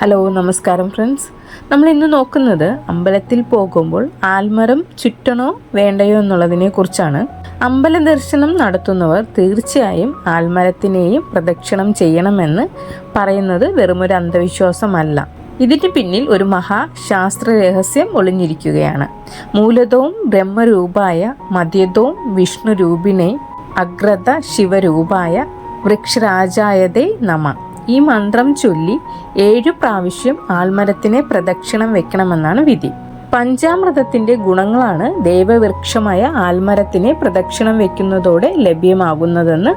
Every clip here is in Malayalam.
ഹലോ നമസ്കാരം ഫ്രണ്ട്സ്. നമ്മൾ ഇന്ന് നോക്കുന്നത് അമ്പലത്തിൽ പോകുമ്പോൾ ആൽമരം ചുറ്റണോ വേണ്ടയോ എന്നുള്ളതിനെ കുറിച്ചാണ്. അമ്പല ദർശനം നടത്തുന്നവർ തീർച്ചയായും ആൽമരത്തിനെയും പ്രദക്ഷിണം ചെയ്യണമെന്ന് പറയുന്നത് വെറുമൊരു അന്ധവിശ്വാസമല്ല. ഇതിന് പിന്നിൽ ഒരു മഹാശാസ്ത്ര രഹസ്യം ഒളിഞ്ഞിരിക്കുകയാണ്. മൂലതവും ബ്രഹ്മരൂപായ മധ്യതവും വിഷ്ണുരൂപിനെ അഗ്രത ശിവരൂപായ വൃക്ഷരാജായതേ നമ. ഈ മന്ത്രം ചൊല്ലി ഏഴു പ്രാവശ്യം ആൽമരത്തിനെ പ്രദക്ഷിണം വെക്കണമെന്നാണ് വിധി. പഞ്ചാമൃതത്തിന്റെ ഗുണങ്ങളാണ് ദേവവൃക്ഷമായ ആൽമരത്തിനെ പ്രദക്ഷിണം വെക്കുന്നതോടെ ലഭ്യമാകുന്നതെന്ന്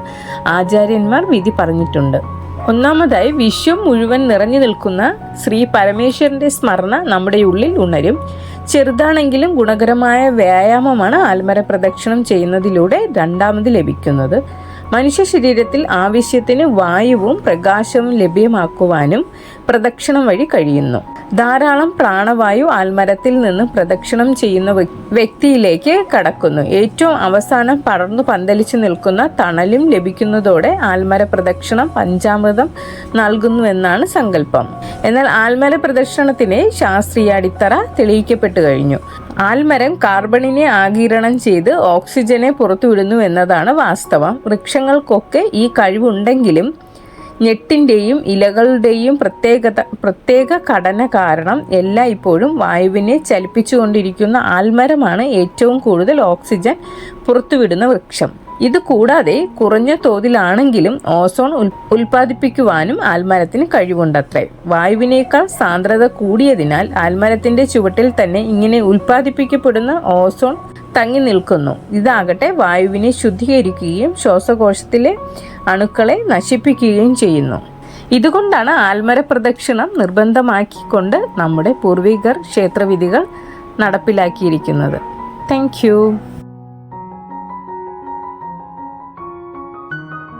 ആചാര്യന്മാർ വിധി പറഞ്ഞിട്ടുണ്ട്. ഒന്നാമതായി വിശ്വം മുഴുവൻ നിറഞ്ഞു നിൽക്കുന്ന ശ്രീ പരമേശ്വരന്റെ സ്മരണ നമ്മുടെ ഉള്ളിൽ ഉണരും. ചെറുതാണെങ്കിലും ഗുണകരമായ വ്യായാമമാണ് ആൽമര പ്രദക്ഷിണം ചെയ്യുന്നതിലൂടെ രണ്ടാമത് ലഭിക്കുന്നത്. മനുഷ്യ ശരീരത്തിൽ ആവശ്യത്തിന് വായുവും പ്രകാശവും ലഭ്യമാക്കുവാനും പ്രദക്ഷിണം വഴി കഴിയുന്നു. ധാരാളം പ്രാണവായു ആൽമരത്തിൽ നിന്ന് പ്രദക്ഷിണം ചെയ്യുന്ന വ്യക്തിയിലേക്ക് കടക്കുന്നു. ഏറ്റവും അവസാനം പടർന്നു പന്തലിച്ചു നിൽക്കുന്ന തണലും ലഭിക്കുന്നതോടെ ആൽമര പ്രദക്ഷിണം പഞ്ചാമൃതം നൽകുന്നുവെന്നാണ് സങ്കല്പം. എന്നാൽ ആൽമര പ്രദർശനത്തിന് ശാസ്ത്രീയ അടിത്തറ തെളിയിക്കപ്പെട്ടു കഴിഞ്ഞു. ആൽമരം കാർബണിനെ ആകിരണം ചെയ്ത് ഓക്സിജനെ പുറത്തുവിടുന്നു എന്നതാണ് വാസ്തവം. വൃക്ഷങ്ങൾക്കൊക്കെ ഈ കഴിവുണ്ടെങ്കിലും ഞെട്ടിന്റെയും ഇലകളുടെയും പ്രത്യേകത പ്രത്യേക ഘടന കാരണം എല്ലായ്പ്പോഴും വായുവിനെ ചലിപ്പിച്ചുകൊണ്ടിരിക്കുന്ന ആൽമരമാണ് ഏറ്റവും കൂടുതൽ ഓക്സിജൻ പുറത്തുവിടുന്ന വൃക്ഷം. ഇത് കൂടാതെ കുറഞ്ഞ തോതിലാണെങ്കിലും ഓസോൺ ഉൽപ്പാദിപ്പിക്കുവാനും ആൽമരത്തിന് കഴിവുണ്ടത്രേ. വായുവിനേക്കാൾ സാന്ദ്രത കൂടിയതിനാൽ ആൽമരത്തിന്റെ ചുവട്ടിൽ തന്നെ ഇങ്ങനെ ഉൽപ്പാദിപ്പിക്കപ്പെടുന്ന ഓസോൺ തങ്ങി നിൽക്കുന്നു. ഇതാകട്ടെ വായുവിനെ ശുദ്ധീകരിക്കുകയും ശ്വാസകോശത്തിലെ അണുക്കളെ നശിപ്പിക്കുകയും ചെയ്യുന്നു. ഇതുകൊണ്ടാണ് ആൽമര പ്രദക്ഷിണം നിർബന്ധമാക്കിക്കൊണ്ട് നമ്മുടെ പൂർവികർ ക്ഷേത്രവിധികൾ നടപ്പിലാക്കിയിരിക്കുന്നത്. താങ്ക്